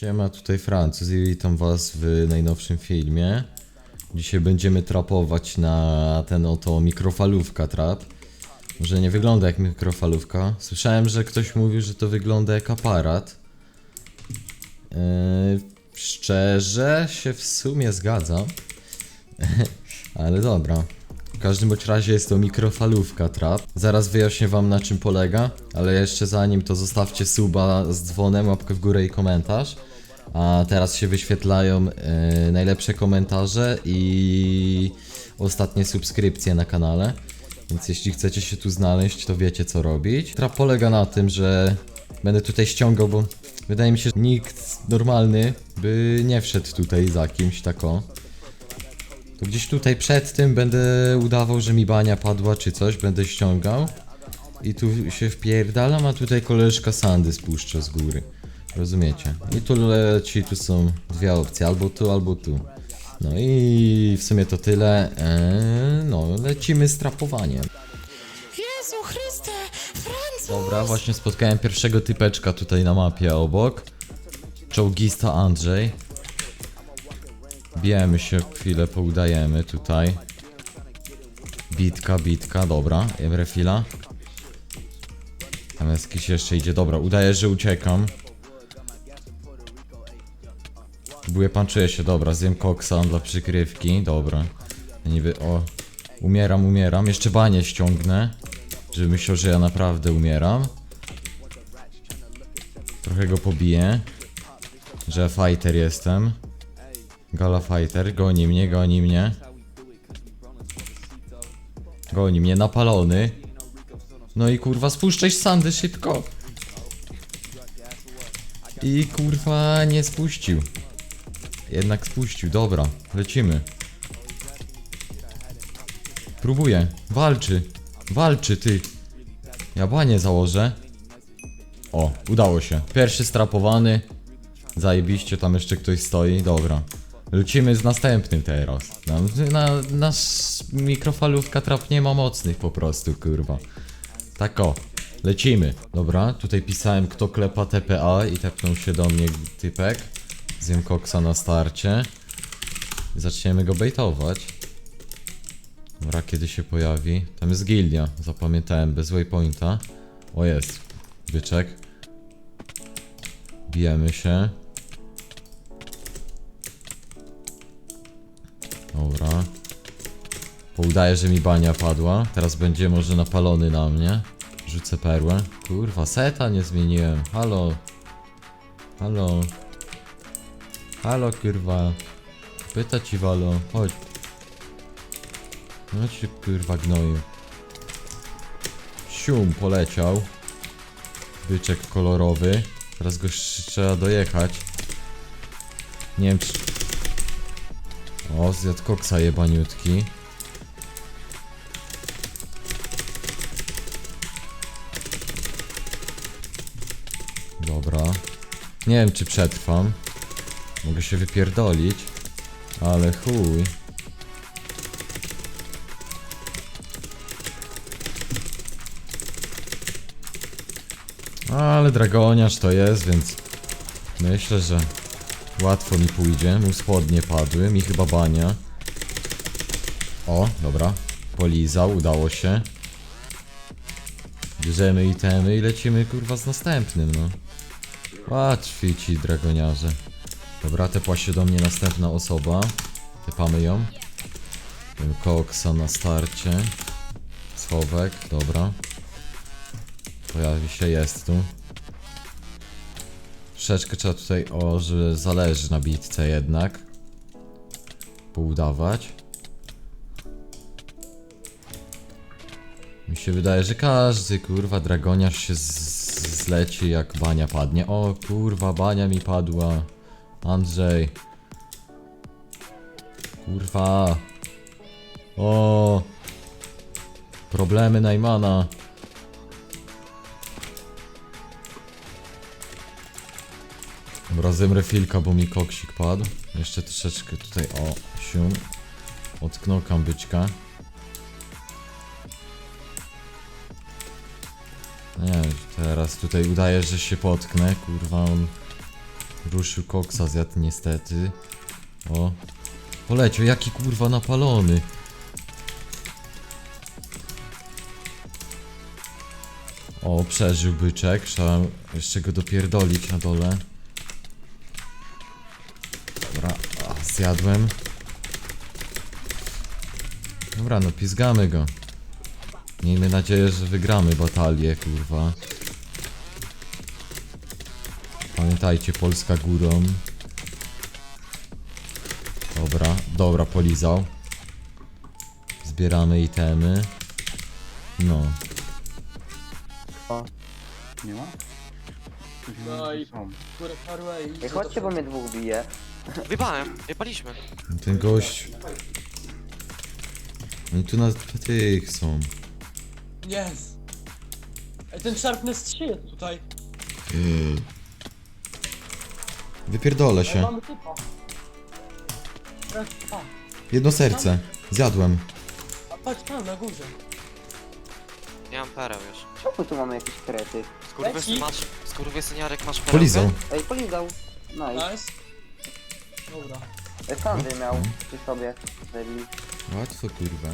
Siema, tutaj Francuz i witam was w najnowszym filmie. Dzisiaj będziemy trapować na ten oto mikrofalówka trap. Może nie wygląda jak mikrofalówka. Słyszałem, że ktoś mówił, że to wygląda jak aparat. Yy, szczerze się w sumie zgadzam. Ale dobra. W każdym bądź razie jest to mikrofalówka trap. Zaraz wyjaśnię wam na czym polega, ale jeszcze zanim to zostawcie suba z dzwonem, łapkę w górę i komentarz. A teraz się wyświetlają e, najlepsze komentarze i ostatnie subskrypcje na kanale. Więc jeśli chcecie się tu znaleźć, to wiecie co robić. Trap polega na tym, że będę tutaj ściągał, bo wydaje mi się, że nikt normalny by nie wszedł tutaj za kimś tako. To gdzieś tutaj przed tym będę udawał, że mi bania padła czy coś, będę ściągał. I tu się wpierdalam, a tutaj koleżka sandy spuszcza z góry. Rozumiecie? I tu leci, tu są dwie opcje, albo tu, albo tu. No i w sumie to tyle. Eee, no, lecimy z trapowaniem. Jezu Chryste, Francuz! Dobra, właśnie spotkałem pierwszego typeczka tutaj na mapie obok. Czołgista Andrzej. Bijemy się, chwilę poudajemy tutaj. Bitka, bitka, dobra, refila. Tam jest jeszcze idzie, dobra, udaję, że uciekam. Próbuję panczuje się, dobra, zjem koksa dla przykrywki, dobra. Niby, o, umieram, umieram, jeszcze banie ściągnę. Żeby myślał, że ja naprawdę umieram. Trochę go pobiję. Że fighter jestem. Gala fighter, goni mnie, goni mnie. Goni mnie, napalony. No i kurwa, spuszczaj sandy szybko. I kurwa, nie spuścił. Jednak spuścił, dobra, lecimy. Próbuję, walczy. Walczy, ty. Ja banie założę. O, udało się. Pierwszy strapowany. Zajebiście, tam jeszcze ktoś stoi. Dobra. Lecimy z następnym teraz. Na, na, nasz mikrofalówka trap nie ma mocnych po prostu, kurwa. Tak o. Lecimy. Dobra, tutaj pisałem kto klepa TPA i tepnął się do mnie typek. Zjem koksa na starcie. Zaczniemy go bejtować. Dobra, kiedy się pojawi? Tam jest gildia, zapamiętałem, bez waypointa. O jest, byczek. Bijemy się. Dobra. Poudaję, że mi bania padła. Teraz będzie może napalony na mnie. Rzucę perłę. Kurwa, seta nie zmieniłem. Halo. Halo. Halo, kurwa. Pyta ci walo. Chodź. No się kurwa gnoju. Sium poleciał. Byczek kolorowy. Teraz go trzeba dojechać. Nie wiem czy... O, zjadł koksa jebaniutki. Dobra. Nie wiem czy przetrwam. Mogę się wypierdolić. Ale chuj. Ale dragoniarz to jest, więc myślę, że łatwo mi pójdzie. Mu spodnie padły, mi chyba bania. O, dobra. Polizał, udało się. Bierzemy itemy i lecimy kurwa z następnym, no. Łatwi ci dragoniarze. Dobra, tepła się do mnie następna osoba. Tepamy ją. Tym koksa na starcie. Schowek, dobra. Pojawi się, jest tu. Troszeczkę trzeba tutaj, o, że zależy na bitce jednak. Poudawać. Mi się wydaje, że każdy kurwa dragoniarz się zleci jak bania padnie. O kurwa, bania mi padła. Andrzej. Kurwa. O. Problemy Najmana. Dobra, filka, bo mi koksik padł. Jeszcze troszeczkę tutaj, o, sium. Otknąkam byczka. Nie wiem, teraz tutaj udaję, że się potknę. Kurwa, on Ruszył koksa zjadł niestety. O. Poleciał, jaki kurwa napalony. O, przeżył byczek. Trzeba jeszcze go dopierdolić na dole. Zjadłem. Dobra, no pizgamy go. Miejmy nadzieję, że wygramy batalię, kurwa. Pamiętajcie, Polska górą. Dobra, dobra, polizał. Zbieramy itemy. No. Nie ma? No i- Są. Kurwa, Farway, Ej, chodźcie, bo mnie dwóch bije. Wybałem, wypaliśmy. Ten gość... Oni tu na tych są. Jest! Ej, ten Sharpness 3 jest tutaj. Wypierdolę Ej, się. mamy typa. Raz, a, Jedno serce. Zjadłem. a patrz tam, na górze. Nie mam pereł już. Czemu tu mamy jakieś krety? Skurwysy Leci. masz, skurwysyniarek masz perełkę? Polizał. Ej, polizał. I Nice. Dobra. Sandy miał przy sobie. Debil. Łatwo kurwa.